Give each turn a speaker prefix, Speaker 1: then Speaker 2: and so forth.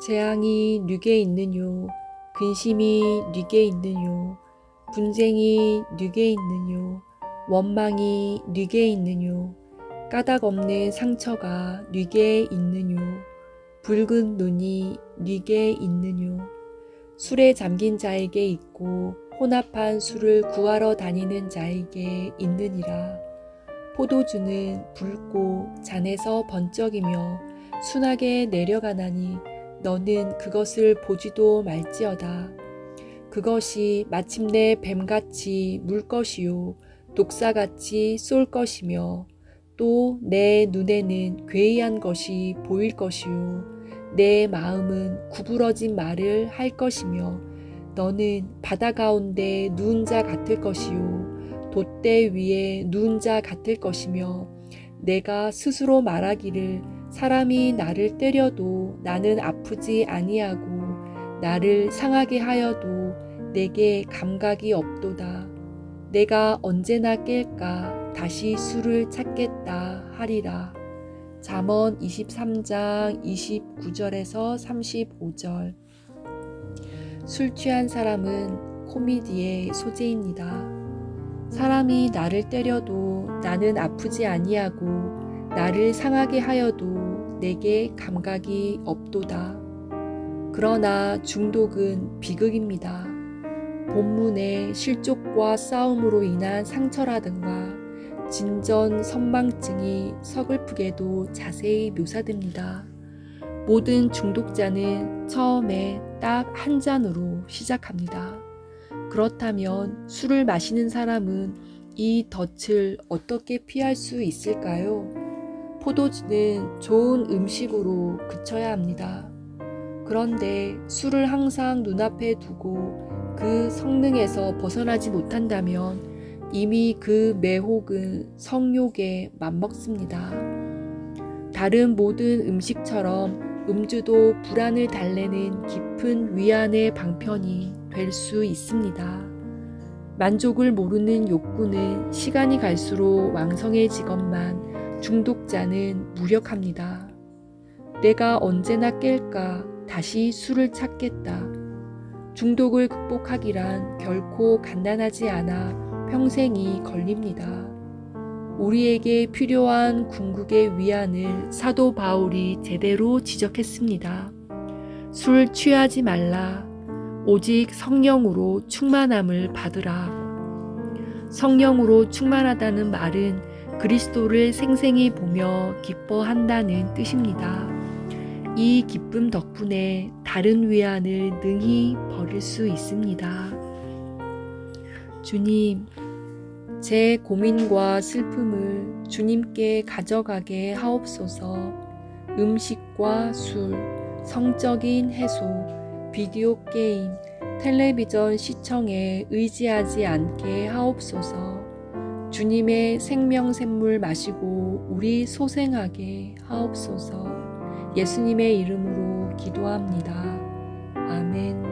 Speaker 1: 재앙이 뉘게 있느뇨? 근심이 뉘게 있느뇨? 분쟁이 뉘게 있느뇨? 원망이 뉘게 있느뇨? 까닭 없는 상처가 뉘게 있느뇨? 붉은 눈이 뉘게 있느뇨? 술에 잠긴 자에게 있고 혼합한 술을 구하러 다니는 자에게 있느니라. 포도주는 붉고 잔에서 번쩍이며 순하게 내려가나니 너는 그것을 보지도 말지어다. 그것이 마침내 뱀같이 물 것이요 독사같이 쏠 것이며 또 내 눈에는 괴이한 것이 보일 것이요 내 마음은 구부러진 말을 할 것이며 너는 바다 가운데 누운 자 같을 것이요 돛대 위에 누운 자 같을 것이며 내가 스스로 말하기를 사람이 나를 때려도 나는 아프지 아니하고 나를 상하게 하여도 내게 감각이 없도다. 내가 언제나 깰까 다시 술을 찾겠다 하리라. 잠언 23장 29절에서 35절. 술 취한 사람은 코미디의 소재입니다. 사람이 나를 때려도 나는 아프지 아니하고 나를 상하게 하여도 내게 감각이 없도다. 그러나 중독은 비극입니다. 본문의 실족과 싸움으로 인한 상처라든가 진전 선망증이 서글프게도 자세히 묘사됩니다. 모든 중독자는 처음에 딱 한 잔으로 시작합니다. 그렇다면 술을 마시는 사람은 이 덫을 어떻게 피할 수 있을까요? 포도주는 좋은 음식으로 그쳐야 합니다. 그런데 술을 항상 눈앞에 두고 그 성능에서 벗어나지 못한다면 이미 그 매혹은 성욕에 맞먹습니다. 다른 모든 음식처럼 음주도 불안을 달래는 깊은 위안의 방편이 될 수 있습니다. 만족을 모르는 욕구는 시간이 갈수록 왕성해지건만 중독자는 무력합니다. 내가 언제나 깰까 다시 술을 찾겠다. 중독을 극복하기란 결코 간단하지 않아 평생이 걸립니다. 우리에게 필요한 궁극의 위안을 사도 바울이 제대로 지적했습니다. 술 취하지 말라. 오직 성령으로 충만함을 받으라. 성령으로 충만하다는 말은 그리스도를 생생히 보며 기뻐한다는 뜻입니다. 이 기쁨 덕분에 다른 위안을 능히 버릴 수 있습니다. 주님, 제 고민과 슬픔을 주님께 가져가게 하옵소서 음식과 술, 성적인 해소, 비디오 게임, 텔레비전 시청에 의지하지 않게 하옵소서 주님의 생명샘물 마시고 우리 소생하게 하옵소서 예수님의 이름으로 기도합니다. 아멘.